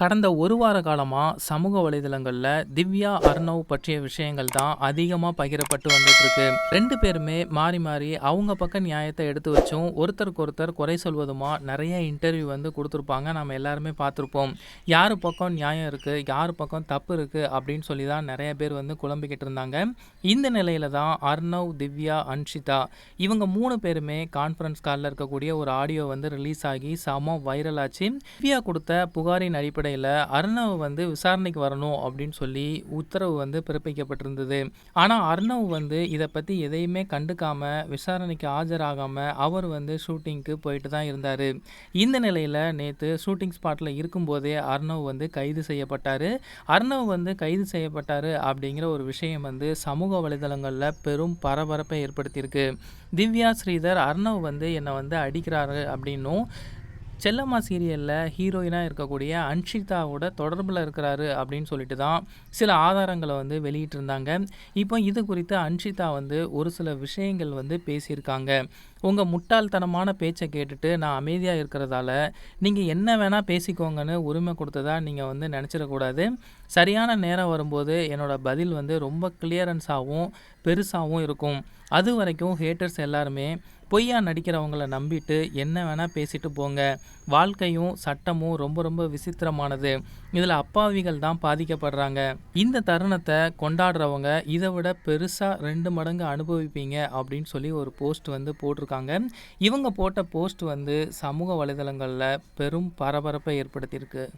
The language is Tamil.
கடந்த ஒரு வார காலமாக சமூக வலைதளங்களில் திவ்யா அர்ணவ் பற்றிய விஷயங்கள் தான் அதிகமாக பகிரப்பட்டு வந்துட்டுருக்கு ரெண்டு பேருமே மாறி மாறி அவங்க பக்கம் நியாயத்தை எடுத்து வச்சும் ஒருத்தருக்கு ஒருத்தர் குறை சொல்வதுமா நிறைய இன்டர்வியூ வந்து கொடுத்துருப்பாங்க. நம்ம எல்லாருமே பார்த்துருப்போம். யார் பக்கம் நியாயம் இருக்குது யார் பக்கம் தப்பு இருக்குது அப்படின்னு சொல்லி தான் நிறைய பேர் வந்து குழம்பிக்கிட்டு இருந்தாங்க. இந்த நிலையில தான் அர்ணவ் திவ்யா அன்ஷிதா இவங்க மூணு பேருமே கான்ஃபரன்ஸ் காலில் இருக்கக்கூடிய ஒரு ஆடியோ வந்து ரிலீஸ் ஆகி சம வைரல் ஆச்சு. திவ்யா கொடுத்த புகாரின் அடிப்படையில் அர்ணவ் வந்து விசாரணைக்கு வரணும் அப்படின்னு சொல்லி உத்தரவு வந்து பிறப்பிக்கப்பட்டிருந்தது. ஆனால் அர்ணவ் வந்து இதை பற்றி எதையுமே கண்டுக்காமல் விசாரணைக்கு ஆஜராகாமல் அவர் வந்து ஷூட்டிங்க்கு போயிட்டு தான் இருந்தார். இந்த நிலையில் நேற்று ஷூட்டிங் ஸ்பாட்டில் இருக்கும்போதே அர்ணவ் வந்து கைது செய்யப்பட்டார். அர்ணவ் வந்து கைது செய்யப்பட்டார் அப்படிங்கிற ஒரு விஷயம் வந்து சமூக வலைதளங்களில் பெரும் பரபரப்பை ஏற்படுத்தியிருக்கு. திவ்யா ஸ்ரீதர் அர்ணவ் வந்து என்னை வந்து அடிக்கிறாரு அப்படின்னும் செல்லம்மா சீரியலில் ஹீரோயினாக இருக்கக்கூடிய அன்ஷிதாவோட தொடர்பில் இருக்கிறாரு அப்படின்னு சொல்லிட்டு தான் சில ஆதாரங்களை வந்து வெளியிட்டிருந்தாங்க. இப்போ இது குறித்து அன்ஷிதா வந்து ஒரு சில விஷயங்கள் வந்து பேசியிருக்காங்க. உங்கள் முட்டாள்தனமான பேச்சை கேட்டுட்டு நான் அமைதியாக இருக்கிறதால நீங்கள் என்ன வேணால் பேசிக்கோங்கன்னு உரிமை கொடுத்ததா நீங்கள் வந்து நினச்சிடக்கூடாது. சரியான நேரம் வரும்போது என்னோடய பதில் வந்து ரொம்ப கிளியரன்ஸாகவும் பெருசாகவும் இருக்கும். அது வரைக்கும் ஹேட்டர்ஸ் எல்லாருமே பொய்யா நடிக்கிறவங்கள நம்பிட்டு என்ன வேணால் பேசிட்டு போங்க. வாழ்க்கையும் சட்டமும் ரொம்ப ரொம்ப விசித்திரமானது. இதில் அப்பாவிகள் தான் பாதிக்கப்படுறாங்க. இந்த தருணத்தை கொண்டாடுறவங்க இதை விட பெருசாக ரெண்டு மடங்கு அனுபவிப்பீங்க அப்படின்னு சொல்லி ஒரு போஸ்ட் வந்து போட்டிருக்காங்க இவங்க போட்ட போஸ்ட் வந்து சமூக வலைதளங்களில் பெரும் பரபரப்பை ஏற்படுத்தியிருக்கு.